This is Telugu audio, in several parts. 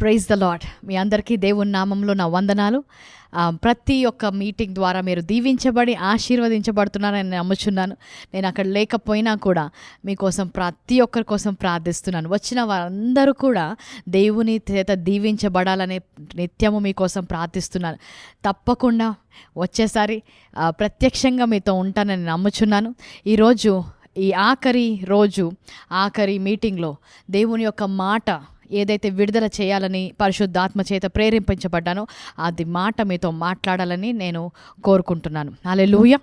ప్రైజ్ ద లాడ్ మీ అందరికీ దేవుని నామంలో నా వందనాలు. ప్రతి ఒక్క మీటింగ్ ద్వారా మీరు దీవించబడి ఆశీర్వదించబడుతున్నారని నమ్ముచున్నాను. నేను అక్కడ లేకపోయినా కూడా మీకోసం ప్రతి ఒక్కరి కోసం ప్రార్థిస్తున్నాను. వచ్చిన వారందరూ కూడా దేవుని చేత దీవించబడాలనే నిత్యము మీకోసం ప్రార్థిస్తున్నాను. తప్పకుండా వచ్చేసారి ప్రత్యక్షంగా మీతో ఉంటానని నమ్ముచున్నాను. ఈరోజు ఈ ఆఖరి రోజు ఆఖరి మీటింగ్లో దేవుని యొక్క మాట ఏదైతే విడుదల చేయాలని పరిశుద్ధాత్మ చేత ప్రేరేపించబడ్డానో అది మాట మీతో మాట్లాడాలని నేను కోరుకుంటున్నాను. అలెలుయ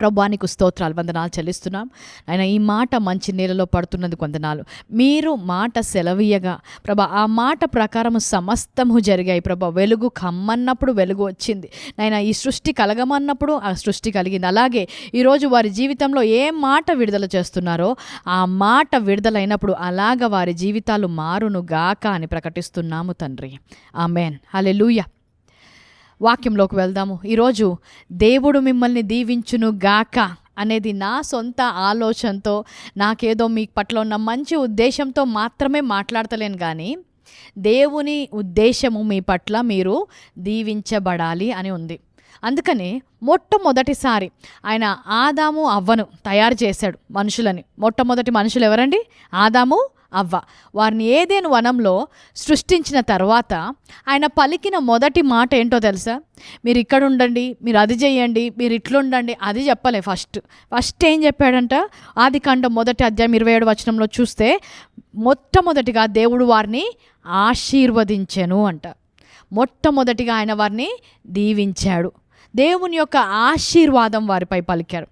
ప్రభానికి స్తోత్రాలు వందనాలు చెల్లిస్తున్నాం. ఆయన ఈ మాట మంచి నీళ్ళలో పడుతున్నది వందనాలు. మీరు మాట సెలవీయగా ప్రభ ఆ మాట ప్రకారం సమస్తము జరిగాయి. ప్రభ వెలుగు కమ్మన్నప్పుడు వెలుగు వచ్చింది. నాయన ఈ సృష్టి కలగమన్నప్పుడు ఆ సృష్టి కలిగింది. అలాగే ఈరోజు వారి జీవితంలో ఏ మాట విడుదల చేస్తున్నారో ఆ మాట విడుదలైనప్పుడు అలాగ వారి జీవితాలు మారును గాక అని ప్రకటిస్తున్నాము తండ్రి. ఆమెన్. హల్లెలూయా. వాక్యంలోకి వెళ్దాము. ఈరోజు దేవుడు మిమ్మల్ని దీవించును గాక అనేది నా సొంత ఆలోచనతో నాకేదో మీ పట్ల ఉన్న మంచి ఉద్దేశంతో మాత్రమే మాట్లాడతలేను కానీ దేవుని ఉద్దేశము మీ పట్ల మీరు దీవించబడాలి అని ఉంది. అందుకని మొట్టమొదటిసారి ఆయన ఆదాము అవ్వను తయారు చేశాడు మనుషులని. మొట్టమొదటి మనుషులు ఎవరండి? ఆదాము అవ్వ. వారిని ఏదేను వనంలో సృష్టించిన తర్వాత ఆయన పలికిన మొదటి మాట ఏంటో తెలుసా? మీరు ఇక్కడ ఉండండి మీరు అది చేయండి మీరు ఇట్లుండండి అది చెప్పలే ఫస్ట్. ఫస్ట్ ఏం చెప్పాడంట? ఆది కాండ మొదటి అధ్యాయం ఇరవై ఏడు వచనంలో చూస్తే మొట్టమొదటిగా దేవుడు వారిని ఆశీర్వదించెను అంట. మొట్టమొదటిగా ఆయన వారిని దీవించాడు. దేవుని యొక్క ఆశీర్వాదం వారిపై పలికారు.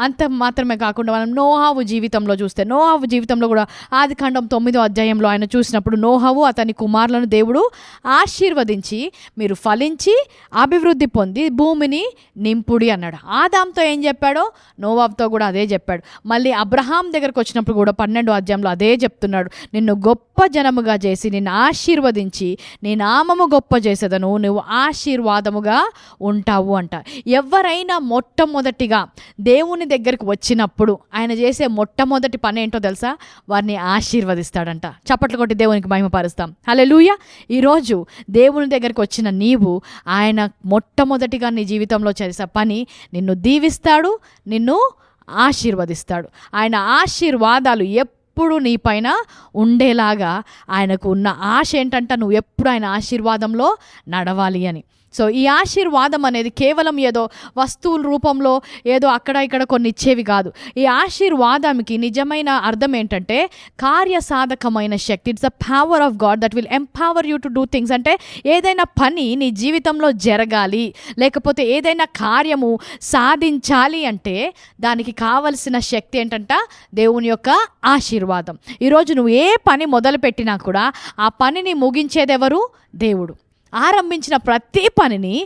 అంత మాత్రమే కాకుండా మనం నోహావు జీవితంలో చూస్తే నోహావు జీవితంలో కూడా ఆది ఖండం తొమ్మిదో అధ్యాయంలో ఆయన చూసినప్పుడు నోహావు అతని కుమారులను దేవుడు ఆశీర్వదించి మీరు ఫలించి అభివృద్ధి పొంది భూమిని నింపుడి అన్నాడు. ఆదాంతో ఏం చెప్పాడో? నోవాబ్తో కూడా అదే చెప్పాడు. మళ్ళీ అబ్రహాం దగ్గరకు వచ్చినప్పుడు కూడా పన్నెండో అధ్యాయంలో అదే చెప్తున్నాడు. నిన్ను గొప్ప జనముగా చేసి నిన్ను ఆశీర్వదించి నీ నామము గొప్ప చేసేదను నువ్వు ఆశీర్వాదముగా ఉంటావు అంట. ఎవరైనా మొట్టమొదటిగా దేవుని దగ్గరికి వచ్చినప్పుడు ఆయన చేసే మొట్టమొదటి పని ఏంటో తెలుసా? వారిని ఆశీర్వదిస్తాడంట. చప్పట్లు కొట్టి దేవునికి మహిమపరుస్తాం. లూయ ఈరోజు దేవుని దగ్గరికి వచ్చిన నీవు ఆయన మొట్టమొదటిగా నీ జీవితంలో చేసే పని నిన్ను దీవిస్తాడు నిన్ను ఆశీర్వదిస్తాడు. ఆయన ఆశీర్వాదాలు ఎప్పుడు నీ పైన ఉండేలాగా ఆయనకు ఉన్న ఆశ ఏంటంటే నువ్వు ఎప్పుడు ఆయన ఆశీర్వాదంలో నడవాలి అని. సో ఈ ఆశీర్వాదం అనేది కేవలం ఏదో వస్తువుల రూపంలో ఏదో అక్కడ ఇక్కడ కొన్ని ఇచ్చేవి కాదు. ఈ ఆశీర్వాదంకి నిజమైన అర్థం ఏంటంటే కార్యసాధకమైన శక్తి. It's the power of God that will empower you to do things అంటే ఏదైనా పని నీ జీవితంలో జరగాలి లేకపోతే ఏదైనా కార్యము సాధించాలి అంటే దానికి కావలసిన శక్తి ఏంటంట? దేవుని యొక్క ఆశీర్వాదం. ఈరోజు నువ్వు ఏ పని మొదలుపెట్టినా కూడా ఆ పనిని ముగించేదెవరు దేవుడు. ఆరంభించిన ప్రతి పనిని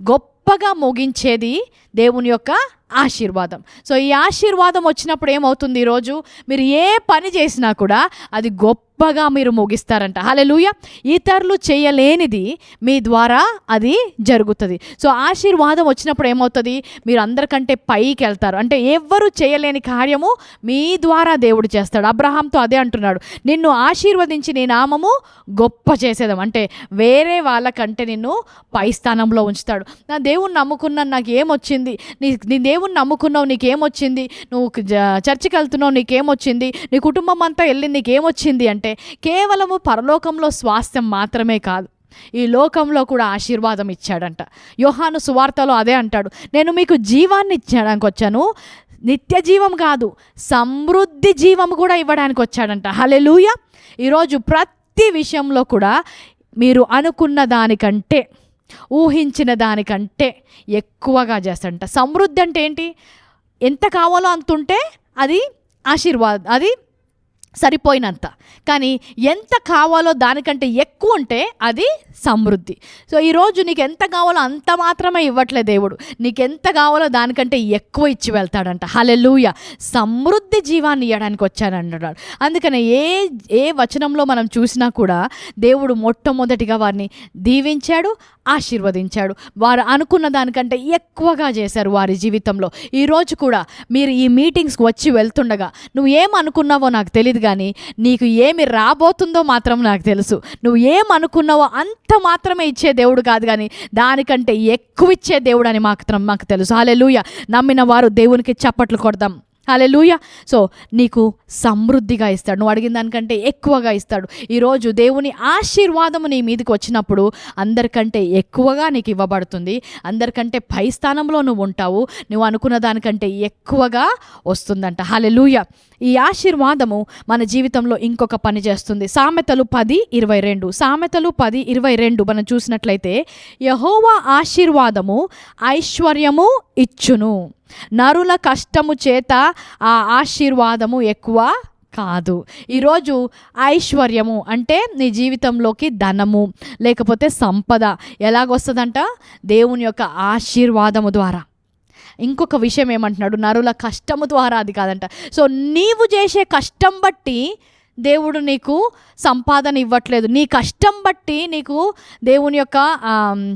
గొప్పగా ముగించేది దేవుని యొక్క ఆశీర్వాదం. సో ఈ ఆశీర్వాదం వచ్చినప్పుడు ఏమవుతుంది ఈరోజు? మీరు ఏ పని చేసినా కూడా అది గొప్పగా మీరు ముగిస్తారంట. హలెలూయ ఇతరులు చేయలేనిది మీ ద్వారా అది జరుగుతుంది. సో ఆశీర్వాదం వచ్చినప్పుడు ఏమవుతుంది? మీరు అందరికంటే పైకి వెళ్తారు. అంటే ఎవ్వరు చేయలేని కార్యము మీ ద్వారా దేవుడు చేస్తాడు. అబ్రహాంతో అదే అంటున్నాడు. నిన్ను ఆశీర్వదించి నీ నామము గొప్ప చేసేదాం. అంటే వేరే వాళ్ళకంటే నిన్ను పై స్థానంలో ఉంచుతాడు. నా దేవుణ్ణి నమ్ముకున్న నాకు ఏమొచ్చింది? నీ నీ దేవుణ్ణి నమ్ముకున్నావు నీకేమొచ్చింది? నువ్వు చర్చికి వెళ్తున్నావు నీకేమొచ్చింది? నీ కుటుంబం అంతా వెళ్ళింది నీకేమొచ్చింది అంటే కేవలము పరలోకంలో స్వాస్థ్యం మాత్రమే కాదు. ఈ లోకంలో కూడా ఆశీర్వాదం ఇచ్చాడంట. యోహాను సువార్తలో అదే అంటాడు. నేను మీకు జీవాన్ని ఇచ్చడానికి వచ్చాను. నిత్య జీవం కాదు సమృద్ధి జీవం కూడా ఇవ్వడానికి వచ్చాడంట. హలెలూయ ఈరోజు ప్రతి విషయంలో కూడా మీరు అనుకున్న దానికంటే ఊహించిన దానికంటే ఎక్కువగా చేస్తాడంట. సమృద్ధి అంటే ఏంటి? ఎంత కావాలో అంత ఉంటే అది ఆశీర్వాదం అది సరిపోయినంత. కానీ ఎంత కావాలో దానికంటే ఎక్కువ ఉంటే అది సమృద్ధి. సో ఈరోజు నీకు ఎంత కావాలో అంత మాత్రమే ఇవ్వట్లే దేవుడు. నీకు ఎంత కావాలో దానికంటే ఎక్కువ ఇచ్చి వెళ్తాడంట. హలెలూయ సమృద్ధి జీవాన్ని ఇవ్వడానికి వచ్చానంటున్నాడు అందుకని ఏ ఏ వచనంలో మనం చూసినా కూడా దేవుడు మొట్టమొదటిగా వారిని దీవించాడు ఆశీర్వదించాడు. వారు అనుకున్న దానికంటే ఎక్కువగా చేశారు వారి జీవితంలో. ఈరోజు కూడా మీరు ఈ మీటింగ్స్కి వచ్చి వెళ్తుండగా నువ్వు ఏమనుకున్నావో నాకు తెలియదు కానీ నీకు ఏమి రాబోతుందో మాత్రం నాకు తెలుసు. నువ్వు ఏమనుకున్నావో అంత మాత్రమే ఇచ్చే దేవుడు కాదు కానీ దానికంటే ఎక్కువ ఇచ్చే దేవుడు అని మాత్రం మాకు తెలుసు. హాలెలూయ నమ్మిన వారు దేవునికి చప్పట్లు కొడదాం. హలెలూయ సో నీకు సమృద్ధిగా ఇస్తాడు. నువ్వు అడిగిన దానికంటే ఎక్కువగా ఇస్తాడు. ఈరోజు దేవుని ఆశీర్వాదము నీ మీదకి వచ్చినప్పుడు అందరికంటే ఎక్కువగా నీకు ఇవ్వబడుతుంది. అందరికంటే పై స్థానంలో నువ్వు ఉంటావు. నువ్వు అనుకున్న దానికంటే ఎక్కువగా వస్తుందంట. హలెలూయ ఈ ఆశీర్వాదము మన జీవితంలో ఇంకొక పని చేస్తుంది. సామెతలు పది ఇరవై రెండు. సామెతలు పది ఇరవై రెండు మనం చూసినట్లయితే యహోవా ఆశీర్వాదము ఐశ్వర్యము ఇచ్చును. నరుల కష్టము చేత ఆ ఆశీర్వాదము ఎక్కువ కాదు. ఈరోజు ఐశ్వర్యము అంటే నీ జీవితంలోకి ధనము లేకపోతే సంపద ఎలాగొస్తుందంట? దేవుని యొక్క ఆశీర్వాదము ద్వారా. ఇంకొక విషయం ఏమంటున్నాడు? నరుల కష్టము ద్వారా అది కాదంట. సో నీవు చేసే కష్టం బట్టి దేవుడు నీకు సంపాదన ఇవ్వట్లేదు. నీ కష్టం బట్టి నీకు దేవుని యొక్క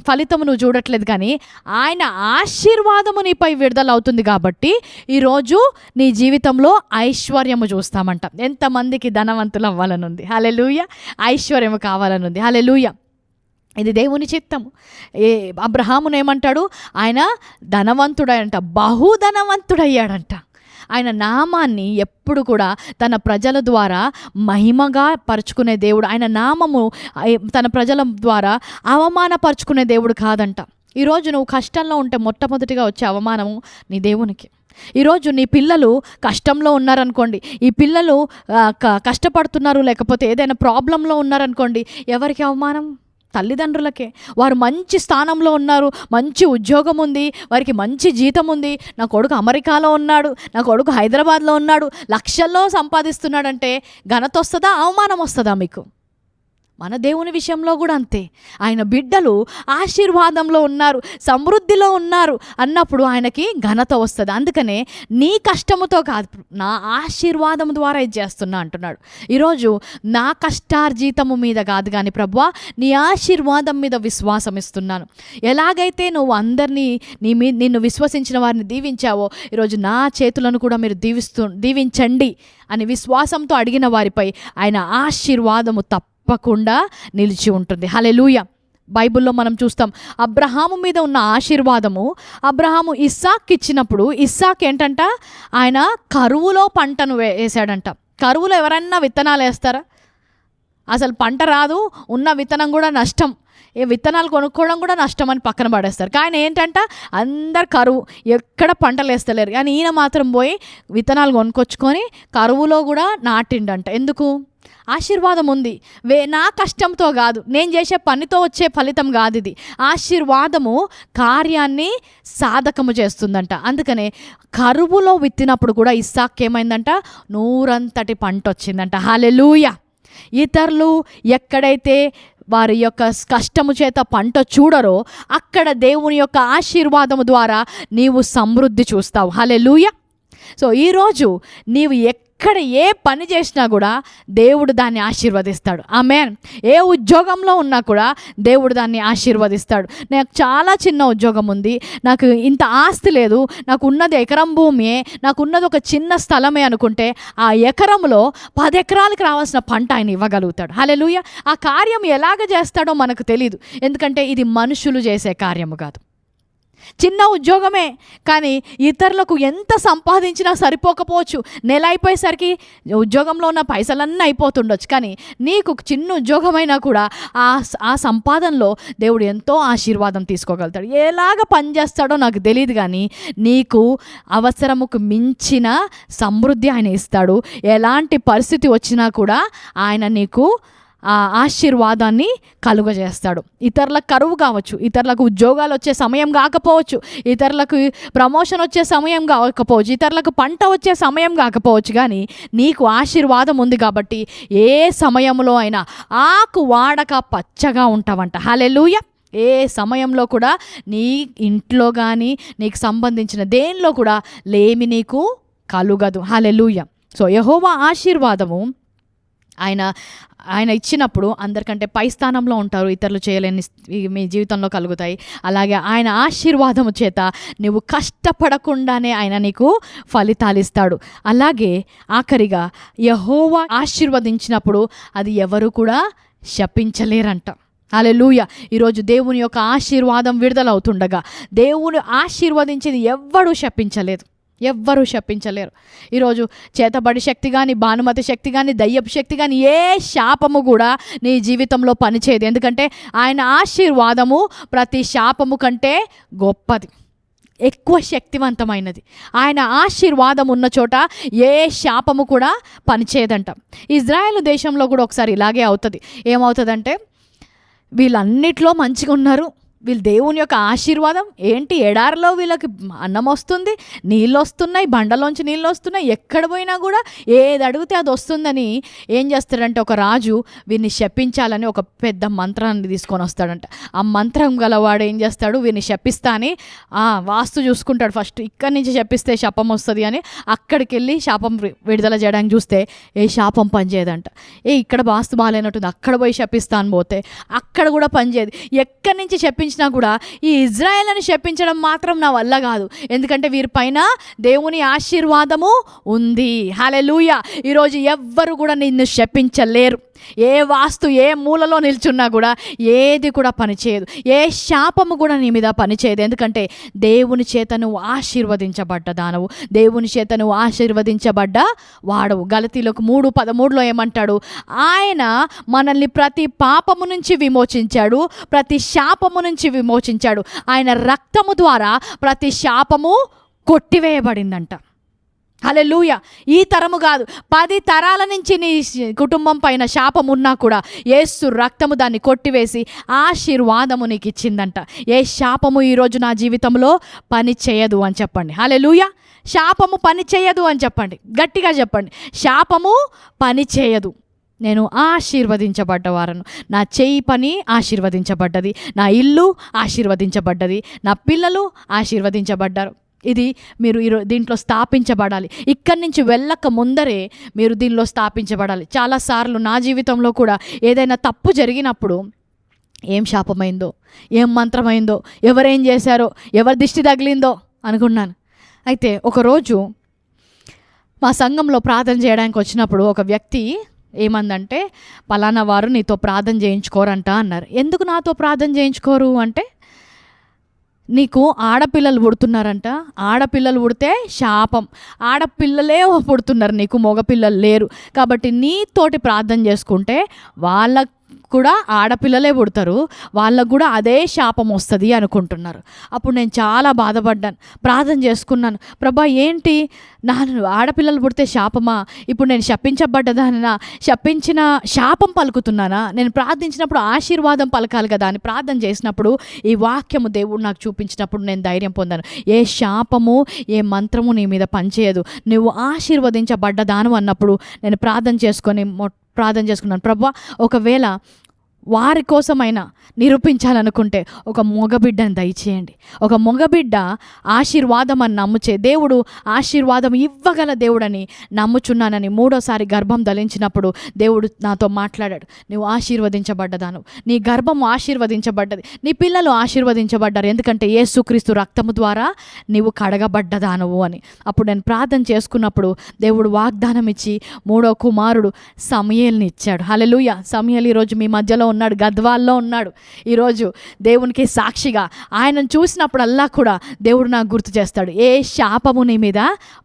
ఫలితము నువ్వు చూడట్లేదు కానీ ఆయన ఆశీర్వాదము నీపై విడుదల అవుతుంది కాబట్టి ఈరోజు నీ జీవితంలో ఐశ్వర్యము చూస్తామంట. ఎంతమందికి ధనవంతులు అవ్వాలనుంది. హలెలూయ ఐశ్వర్యము కావాలనుంది. హలెలూయ ఇది దేవుని చిత్తము. ఏ అబ్రహామును ఏమంటాడు? ఆయన ధనవంతుడంట బహుధనవంతుడయ్యాడంట. ఆయన నామాన్ని ఎప్పుడు కూడా తన ప్రజల ద్వారా మహిమగా పరుచుకునే దేవుడు. ఆయన నామము తన ప్రజల ద్వారా అవమానపరుచుకునే దేవుడు కాదంట. ఈరోజు నువ్వు కష్టంలో ఉంటే మొట్టమొదటిగా వచ్చే అవమానము నీ దేవునికి. ఈరోజు నీ పిల్లలు కష్టంలో ఉన్నారనుకోండి ఈ పిల్లలు కష్టపడుతున్నారు లేకపోతే ఏదైనా ప్రాబ్లంలో ఉన్నారనుకోండి ఎవరికి అవమానం? తల్లిదండ్రులకే. వారు మంచి స్థానంలో ఉన్నారు మంచి ఉద్యోగం ఉంది వారికి మంచి జీతం ఉంది. నా కొడుకు అమెరికాలో ఉన్నాడు నా కొడుకు హైదరాబాద్లో ఉన్నాడు లక్షల్లో సంపాదిస్తున్నాడంటే ఘనత వస్తుందా అవమానం వస్తుందా మీకు? మన దేవుని విషయంలో కూడా అంతే. ఆయన బిడ్డలు ఆశీర్వాదంలో ఉన్నారు సమృద్ధిలో ఉన్నారు అన్నప్పుడు ఆయనకి ఘనత వస్తుంది. అందుకనే నీ కష్టముతో కాదు నా ఆశీర్వాదం ద్వారా ఇది చేస్తున్నా అంటున్నాడు. ఈరోజు నా కష్టార్జీతము మీద కాదు కానీ ప్రభు నీ ఆశీర్వాదం మీద విశ్వాసం ఇస్తున్నాను. ఎలాగైతే నువ్వు అందరినీ నీ మీ నిన్ను విశ్వసించిన వారిని దీవించావో ఈరోజు నా చేతులను కూడా మీరు దీవిస్తూ దీవించండి అని విశ్వాసంతో అడిగిన వారిపై ఆయన ఆశీర్వాదము తప్ప తప్పకుండా నిలిచి ఉంటుంది. హలెలూయ బైబిల్లో మనం చూస్తాం అబ్రహాము మీద ఉన్న ఆశీర్వాదము అబ్రహాము ఇస్సాక్ ఇచ్చినప్పుడు ఇస్సాక్ ఏంటంట? ఆయన కరువులో పంటను వేసాడంట కరువులో ఎవరన్నా విత్తనాలు వేస్తారా? అసలు పంట రాదు ఉన్న విత్తనం కూడా నష్టం. ఏ విత్తనాలు కొనుక్కోవడం కూడా నష్టం అని పక్కన పడేస్తారు. కానీ ఏంటంట? అందరు కరువు ఎక్కడ పంటలు వేస్తలేరు. కానీ ఈయన మాత్రం పోయి విత్తనాలు కొనుక్కొచ్చుకొని కరువులో కూడా నాటిండంట. ఎందుకు? ఆశీర్వాదం ఉంది. వే నా కష్టంతో కాదు నేను చేసే పనితో వచ్చే ఫలితం కాదు ఇది. ఆశీర్వాదము కార్యాన్ని సాధకము చేస్తుందంట. అందుకనే కరువులో విత్తినప్పుడు కూడా ఇస్సాక్ ఏమైందంట? నూరంతటి పంట వచ్చిందంట హాలెలూయ ఇతరులు ఎక్కడైతే వారి యొక్క కష్టము చేత పంట చూడరో అక్కడ దేవుని యొక్క ఆశీర్వాదము ద్వారా నీవు సమృద్ధి చూస్తావు. హలే సో ఈరోజు నీవు ఎక్కడ ఏ పని చేసినా కూడా దేవుడు దాన్ని ఆశీర్వదిస్తాడు. ఆమె ఏ ఉద్యోగంలో ఉన్నా కూడా దేవుడు దాన్ని ఆశీర్వదిస్తాడు. నాకు చాలా చిన్న ఉద్యోగం ఉంది. నాకు ఇంత ఆస్తి లేదు. నాకు ఉన్నది ఎకరం భూమియే. నాకు ఉన్నది ఒక చిన్న స్థలమే అనుకుంటే ఆ ఎకరంలో పది ఎకరాలకు రావాల్సిన పంట ఆయన ఇవ్వగలుగుతాడు. హలెలుయ ఆ కార్యం ఎలాగ చేస్తాడో మనకు తెలియదు ఎందుకంటే ఇది మనుషులు చేసే కార్యము కాదు. చిన్న ఉద్యోగమే కానీ ఇతరులకు ఎంత సంపాదించినా సరిపోకపోవచ్చు. నెల అయిపోయేసరికి ఉద్యోగంలో ఉన్న పైసలన్నీ అయిపోతుండొచ్చు. కానీ నీకు చిన్న ఉద్యోగమైనా కూడా ఆ ఆ సంపాదనలో దేవుడు ఎంతో ఆశీర్వాదం తీసుకోగలుగుతాడు. ఎలాగ పనిచేస్తాడో నాకు తెలియదు కానీ నీకు అవసరముకు మించిన సమృద్ధి ఆయన ఇస్తాడు. ఎలాంటి పరిస్థితి వచ్చినా కూడా ఆయన నీకు ఆశీర్వాదాన్ని కలుగజేస్తాడు. ఇతరులకు కరువు కావచ్చు ఇతరులకు ఉద్యోగాలు వచ్చే సమయం కాకపోవచ్చు ఇతరులకు ప్రమోషన్ వచ్చే సమయం కాకపోవచ్చు ఇతరులకు పంట వచ్చే సమయం కాకపోవచ్చు కానీ నీకు ఆశీర్వాదం ఉంది కాబట్టి ఏ సమయంలో అయినా ఆకు వాడక పచ్చగా ఉంటావంట. హలెలుయ ఏ సమయంలో కూడా నీ ఇంట్లో కానీ నీకు సంబంధించిన దేనిలో కూడా లేమి నీకు కలుగదు. హలెలుయ సో యహోవా ఆశీర్వాదము ఆయన ఆయన ఇచ్చినప్పుడు అందరికంటే పై స్థానంలో ఉంటారు ఇతరులు చేయలేని మీ జీవితంలో కలుగుతాయి. అలాగే ఆయన ఆశీర్వాదము చేత నువ్వు కష్టపడకుండానే ఆయన నీకు ఫలితాలు ఇస్తాడు. అలాగే ఆఖరిగా యహోవా ఆశీర్వదించినప్పుడు అది ఎవరు కూడా శపించలేరంట. అలెలుయ ఈరోజు దేవుని యొక్క ఆశీర్వాదం విడుదలవుతుండగా దేవుని ఆశీర్వదించేది ఎవ్వడూ శపించలేదు. ఎవ్వరూ శపించలేరు. ఈరోజు చేతబడి శక్తి కానీ భానుమతి శక్తి కానీ దయ్యపు శక్తి కానీ ఏ శాపము కూడా నీ జీవితంలో పనిచేయదు. ఎందుకంటే ఆయన ఆశీర్వాదము ప్రతి శాపము కంటే గొప్పది. ఎక్కువ శక్తివంతమైనది. ఆయన ఆశీర్వాదం ఉన్న చోట ఏ శాపము కూడా పనిచేయదంట. ఇజ్రాయెల్ దేశంలో కూడా ఒకసారి ఇలాగే అవుతుంది. ఏమవుతుందంటే వీళ్ళన్నిట్లో మంచిగా ఉన్నారు వీళ్ళు దేవుని యొక్క ఆశీర్వాదం ఏంటి? ఎడారిలో వీళ్ళకి అన్నం వస్తుంది నీళ్ళు వస్తున్నాయి బండలోంచి నీళ్ళు వస్తున్నాయి ఎక్కడ పోయినా కూడా ఏది అడిగితే అది వస్తుందని ఏం చేస్తాడంటే ఒక రాజు వీరిని శపించాలని ఒక పెద్ద మంత్రాన్ని తీసుకొని వస్తాడంట. ఆ మంత్రం గలవాడు ఏం చేస్తాడు? వీరిని శపిస్తా అని ఆ, వాస్తు చూసుకుంటాడు ఫస్ట్. ఇక్కడి నుంచి శపిస్తే శాపం వస్తుంది అని అక్కడికి వెళ్ళి శాపం విడుదల చేయడానికి చూస్తే ఏ శాపం పనిచేయదంట. ఏ ఇక్కడ వాస్తు బాగాలేనట్టుంది అక్కడ పోయి శపిస్తాను పోతే అక్కడ కూడా పనిచేయదు. ఎక్కడి నుంచి శపించినా కూడా ఈ ఇజ్రాయెల్ అని శపించడం మాత్రం నా వల్ల కాదు. ఎందుకంటే వీరిపైన దేవుని ఆశీర్వాదము ఉంది. హలెలూయ ఈరోజు ఎవ్వరు కూడా నిన్ను శపించలేరు. ఏ వాస్తు ఏ మూలలో నిల్చున్నా కూడా ఏది కూడా పనిచేయదు. ఏ శాపము కూడా నీ మీద పనిచేయదు. ఎందుకంటే దేవుని చేత నువ్వు ఆశీర్వదించబడ్డ దానవు. దేవుని చేత నువ్వు ఆశీర్వదించబడ్డ వాడవు. గలతీలకు మూడు పదమూడులో ఏమంటాడు? ఆయన మనల్ని ప్రతి పాపము నుంచి విమోచించాడు. ప్రతి శాపము నుంచి విమోచించాడు. ఆయన రక్తము ద్వారా ప్రతి శాపము కొట్టివేయబడిందంట. హలెలూయ ఈ తరము కాదు. పది తరాల నుంచి నీ కుటుంబం పైన శాపం ఉన్నా కూడా ఏసు రక్తము దాన్ని కొట్టివేసి ఆశీర్వాదము నీకు ఇచ్చిందంట ఏ శాపము ఈరోజు నా జీవితంలో పని చేయదు అని చెప్పండి. హలెలూయ శాపము పని చేయదు అని చెప్పండి. గట్టిగా చెప్పండి. శాపము పని చేయదు. నేను ఆశీర్వదించబడ్డవారను. నా చేయి పని ఆశీర్వదించబడ్డది. నా ఇల్లు ఆశీర్వదించబడ్డది. నా పిల్లలు ఆశీర్వదించబడ్డారు. ఇది మీరు ఈరో దీంట్లో స్థాపించబడాలి. ఇక్కడి నుంచి వెళ్ళక ముందరే మీరు దీనిలో స్థాపించబడాలి. చాలాసార్లు నా జీవితంలో కూడా ఏదైనా తప్పు జరిగినప్పుడు ఏం శాపమైందో ఏం మంత్రమైందో ఎవరేం చేశారో ఎవరి దిష్టి తగిలిందో అనుకున్నాను. అయితే ఒకరోజు మా సంఘంలో ప్రార్థన చేయడానికి వచ్చినప్పుడు ఒక వ్యక్తి ఏమందంటే పలానా వారు నీతో ప్రార్థన చేయించుకోరంట అన్నారు. ఎందుకు నాతో ప్రార్థన చేయించుకోరు? అంటే నీకు ఆడపిల్లలు పుడుతున్నారంట. ఆడపిల్లలు పుడితే శాపం. ఆడపిల్లలే పుడుతున్నారు నీకు మగపిల్లలు లేరు. కాబట్టి నీతోటి ప్రార్థన చేసుకుంటే వాళ్ళ కూడా ఆడపిల్లలే పుడతారు. వాళ్ళకు కూడా అదే శాపం వస్తుంది అనుకుంటున్నారు. అప్పుడు నేను చాలా బాధపడ్డాను. ప్రార్థన చేసుకున్నాను. ప్రభా ఏంటి? నా ఆడపిల్లలు పుడితే శాపమా? ఇప్పుడు నేను శపించబడ్డదానా శపించిన శాపం పలుకుతున్నానా? నేను ప్రార్థించినప్పుడు ఆశీర్వాదం పలకాలి కదా అని ప్రార్థన చేసినప్పుడు ఈ వాక్యము దేవుడు నాకు చూపించినప్పుడు నేను ధైర్యం పొందాను. ఏ శాపము ఏ మంత్రము నీ మీద పనిచేయదు. నువ్వు ఆశీర్వదించబడ్డదాను అన్నప్పుడు నేను ప్రార్థన చేసుకొని మొ ప్రార్థన చేసుకున్నాను. ప్రభా ఒకవేళ వారి కోసమైనా నిరూపించాలనుకుంటే ఒక మగబిడ్డను దయచేయండి. ఒక మగబిడ్డ ఆశీర్వాదం అని నమ్ముచే దేవుడు ఆశీర్వాదం ఇవ్వగల దేవుడని నమ్ముచున్నానని మూడోసారి గర్భం ధరించినప్పుడు దేవుడు నాతో మాట్లాడాడు. నువ్వు ఆశీర్వదించబడ్డదాను. నీ గర్భం ఆశీర్వదించబడ్డది. నీ పిల్లలు ఆశీర్వదించబడ్డారు. ఎందుకంటే యేసుక్రీస్తు రక్తము ద్వారా నీవు కడగబడ్డదానవు అని. అప్పుడు నేను ప్రార్థన చేసుకున్నప్పుడు దేవుడు వాగ్దానం ఇచ్చి మూడో కుమారుడు సమయల్ని ఇచ్చాడు. హలెలుయ సమయల్ ఈరోజు మీ మధ్యలో ఉన్నాడు గద్వాల్లో ఉన్నాడు. ఈరోజు దేవునికి సాక్షిగా ఆయనను చూసినప్పుడల్లా కూడా దేవుడు నాకు గుర్తు చేస్తాడు ఏ శాపము నీ మీద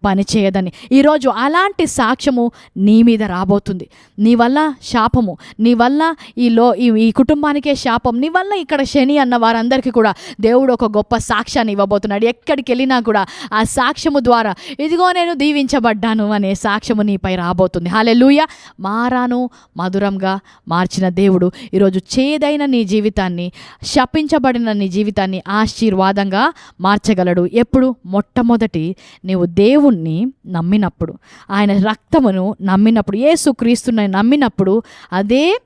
పనిచేయదని ఈరోజు అలాంటి సాక్ష్యము నీ మీద రాబోతుంది. నీ వల్ల శాపము నీ వల్ల ఈ లో ఈ ఈ కుటుంబానికే శాపం నీ వల్ల ఇక్కడ శని అన్న వారందరికీ కూడా దేవుడు ఒక గొప్ప సాక్ష్యాన్ని ఇవ్వబోతున్నాడు. ఎక్కడికి వెళ్ళినా కూడా ఆ సాక్ష్యము ద్వారా ఇదిగో నేను దీవించబడ్డాను అనే సాక్ష్యము నీపై రాబోతుంది. హాలే లూయ మారాను మధురంగా మార్చిన దేవుడు ఈరోజు చేదైన నీ జీవితాన్ని శపించబడిన నీ జీవితాన్ని ఆశీర్వాదంగా మార్చగలడు. ఎప్పుడు? మొట్టమొదటి నీవు దేవుణ్ణి నమ్మినప్పుడు ఆయన రక్తమును నమ్మినప్పుడు యేసుక్రీస్తుని నమ్మినప్పుడు అదే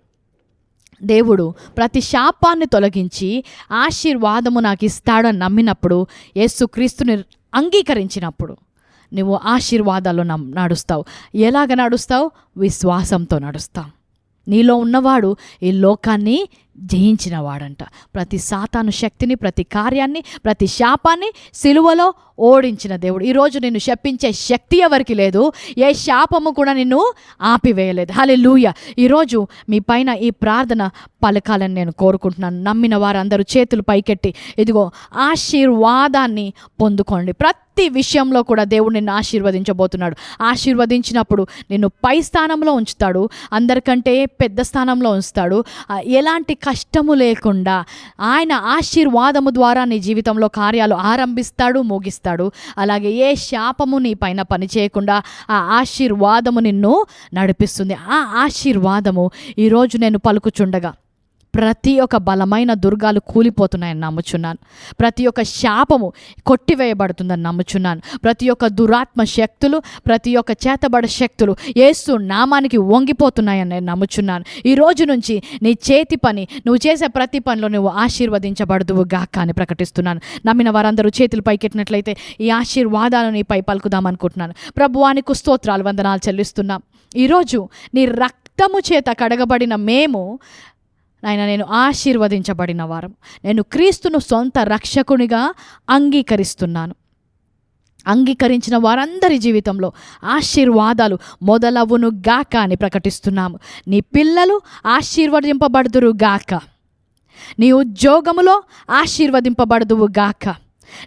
దేవుడు ప్రతి శాపాన్ని తొలగించి ఆశీర్వాదము నాకు ఇస్తాడని నమ్మినప్పుడు యేసుక్రీస్తుని అంగీకరించినప్పుడు నువ్వు ఆశీర్వాదాలు నమ్ నడుస్తావు. ఎలాగ నడుస్తావు? విశ్వాసంతో నడుస్తావు. నీలో ఉన్నవాడు ఈ లోకాన్ని జయించిన వాడంట ప్రతి సాతాను శక్తిని ప్రతి కార్యాన్ని ప్రతి శాపాన్ని సిలువలో ఓడించిన దేవుడు. ఈరోజు నిన్ను శపించే శక్తి ఎవరికి లేదు. ఏ శాపము కూడా నిన్ను ఆపివేయలేదు. హలే లూయ ఈరోజు మీ పైన ఈ ప్రార్థన పలకాలని నేను కోరుకుంటున్నాను. నమ్మిన వారందరూ చేతులు పైకెట్టి ఇదిగో ఆశీర్వాదాన్ని పొందుకోండి. ప్రతి విషయంలో కూడా దేవుడు నిన్ను ఆశీర్వదించబోతున్నాడు. ఆశీర్వదించినప్పుడు నిన్ను పై స్థానంలో ఉంచుతాడు. అందరికంటే పెద్ద స్థానంలో ఉంచుతాడు. ఎలాంటి కష్టము లేకుండా ఆయన ఆశీర్వాదము ద్వారా నీ జీవితంలో కార్యాలు ఆరంభిస్తాడు ముగిస్తాడు. అలాగే ఏ శాపము నీ పైన పని చేయకుండా ఆ ఆశీర్వాదము నిన్ను నడిపిస్తుంది. ఆ ఆశీర్వాదము ఈరోజు నేను పలుకుచుండగా ప్రతి ఒక్క బలమైన దుర్గాలు కూలిపోతున్నాయని నమ్ముచున్నాను. ప్రతి ఒక్క శాపము కొట్టివేయబడుతుందని నమ్ముచున్నాను. ప్రతి ఒక్క దురాత్మ శక్తులు ప్రతి ఒక్క చేతబడ శక్తులు ఏసు నామానికి వంగిపోతున్నాయని నేను నమ్ముచున్నాను. ఈ రోజు నుంచి నీ చేతి పని నువ్వు చేసే ప్రతి పనిలో నువ్వు ఆశీర్వదించబడదువు గాక అని ప్రకటిస్తున్నాను. నమ్మిన వారందరూ చేతులు పైకెట్టినట్లయితే ఈ ఆశీర్వాదాలు నీపై పలుకుదాం అనుకుంటున్నాను. ప్రభువానికి స్తోత్రాలు వందనాలు చెల్లిస్తున్నాం. ఈరోజు నీ రక్తము చేత కడగబడిన మేము నాయన నేను ఆశీర్వదించబడిన వారం. నేను క్రీస్తును సొంత రక్షకునిగా అంగీకరిస్తున్నాను. అంగీకరించిన వారందరి జీవితంలో ఆశీర్వాదాలు మొదలవును గాక అని ప్రకటిస్తున్నాము. నీ పిల్లలు ఆశీర్వదింపబడుదురు గాక. నీ ఉద్యోగములో ఆశీర్వదింపబడుదువు గాక.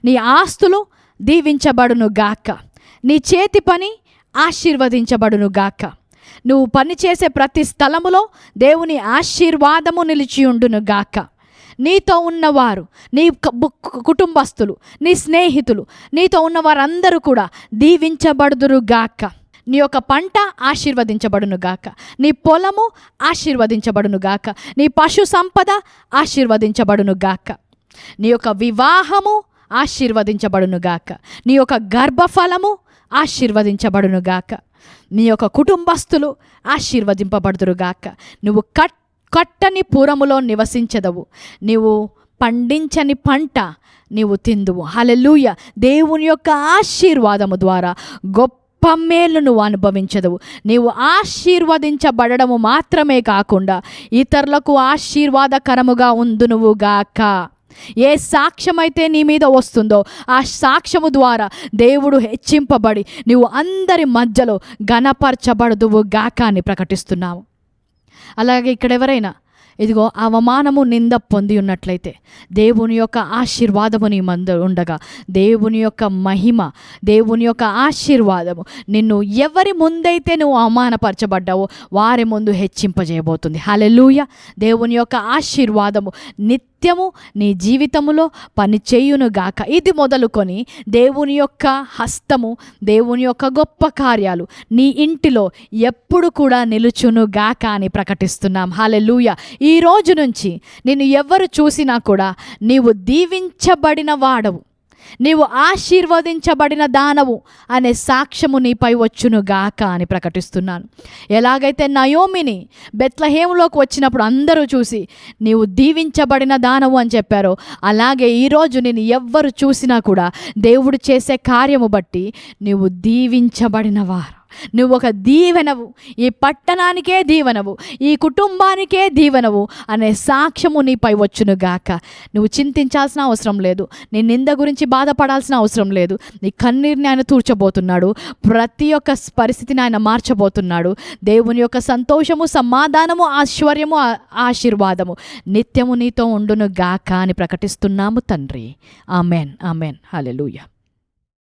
నీ ఆస్తులు దీవించబడును గాక. నీ చేతి పని ఆశీర్వదించబడును గాక. నువ్వు పనిచేసే ప్రతి స్థలములో దేవుని ఆశీర్వాదము నిలిచి ఉండును గాక. నీతో ఉన్నవారు నీ కుటుంబస్తులు నీ స్నేహితులు నీతో ఉన్నవారందరూ కూడా దీవించబడుదురు గాక. నీ యొక్క పంట ఆశీర్వదించబడును గాక. నీ పొలము ఆశీర్వదించబడును గాక. నీ పశు సంపద ఆశీర్వదించబడును గాక. నీ యొక్క వివాహము ఆశీర్వదించబడును గాక. నీ యొక్క గర్భఫలము ఆశీర్వదించబడును గాక. నీ యొక్క కుటుంబస్తులు ఆశీర్వదింపబడుదురు గాక నువ్వు కట్ కట్టని పురములో నివసించదవు. నీవు పండించని పంట నీవు తిందువు. హలెలూయ దేవుని యొక్క ఆశీర్వాదము ద్వారా గొప్ప మేలు నువ్వు అనుభవించదవు. నీవు ఆశీర్వదించబడము మాత్రమే కాకుండా ఇతరులకు ఆశీర్వాదకరముగా ఉందునువు గాక ఏ సాక్ష్యమైతే నీ మీద వస్తుందో ఆ సాక్ష్యము ద్వారా దేవుడు హెచ్చింపబడి నువ్వు అందరి మధ్యలో గణపరచబడదువు గాక అని ప్రకటిస్తున్నావు. అలాగే ఇక్కడ ఎవరైనా ఇదిగో అవమానము నింద పొంది ఉన్నట్లయితే దేవుని యొక్క ఆశీర్వాదము నీ మంద ఉండగా దేవుని యొక్క మహిమ దేవుని యొక్క ఆశీర్వాదము నిన్ను ఎవరి ముందైతే నువ్వు అవమానపరచబడ్డావో వారి ముందు హెచ్చింపజేయబోతుంది. హలెలూయ దేవుని యొక్క ఆశీర్వాదము నిత్య నిత్యము నీ జీవితములో పని చేయునుగాక ఇది మొదలుకొని దేవుని యొక్క హస్తము దేవుని యొక్క గొప్ప కార్యాలు నీ ఇంటిలో ఎప్పుడు కూడా నిలుచునుగాక అని ప్రకటిస్తున్నాం. హాలెలూయ ఈ రోజు నుంచి నేను ఎవరు చూసినా కూడా నీవు దీవించబడిన వాడవు. నీవు ఆశీర్వదించబడిన దానవు అనే సాక్ష్యము నీపై వచ్చును గాక అని ప్రకటిస్తున్నాను. ఎలాగైతే నయోమిని బెత్లహేములోకి వచ్చినప్పుడు అందరూ చూసి నీవు దీవించబడిన దానవు అని చెప్పారో అలాగే ఈరోజు నేను ఎవ్వరు చూసినా కూడా దేవుడు చేసే కార్యము బట్టి నీవు దీవించబడిన వారు. నువ్వు ఒక దీవెనవు. ఈ పట్టణానికే దీవెనవు. ఈ కుటుంబానికే దీవెనవు అనే సాక్ష్యము నీపై వచ్చును గాక నువ్వు చింతించాల్సిన అవసరం లేదు. నీ నింద గురించి బాధపడాల్సిన అవసరం లేదు. నీ కన్నీరుని ఆయన తూర్చబోతున్నాడు ప్రతి ఒక్క పరిస్థితిని ఆయన మార్చబోతున్నాడు. దేవుని యొక్క సంతోషము సమాధానము ఆశ్వర్యము ఆశీర్వాదము నిత్యము నీతో ఉండును గాక అని ప్రకటిస్తున్నాము తండ్రి. ఆమెన్. ఆమెన్. హల్లెలూయా.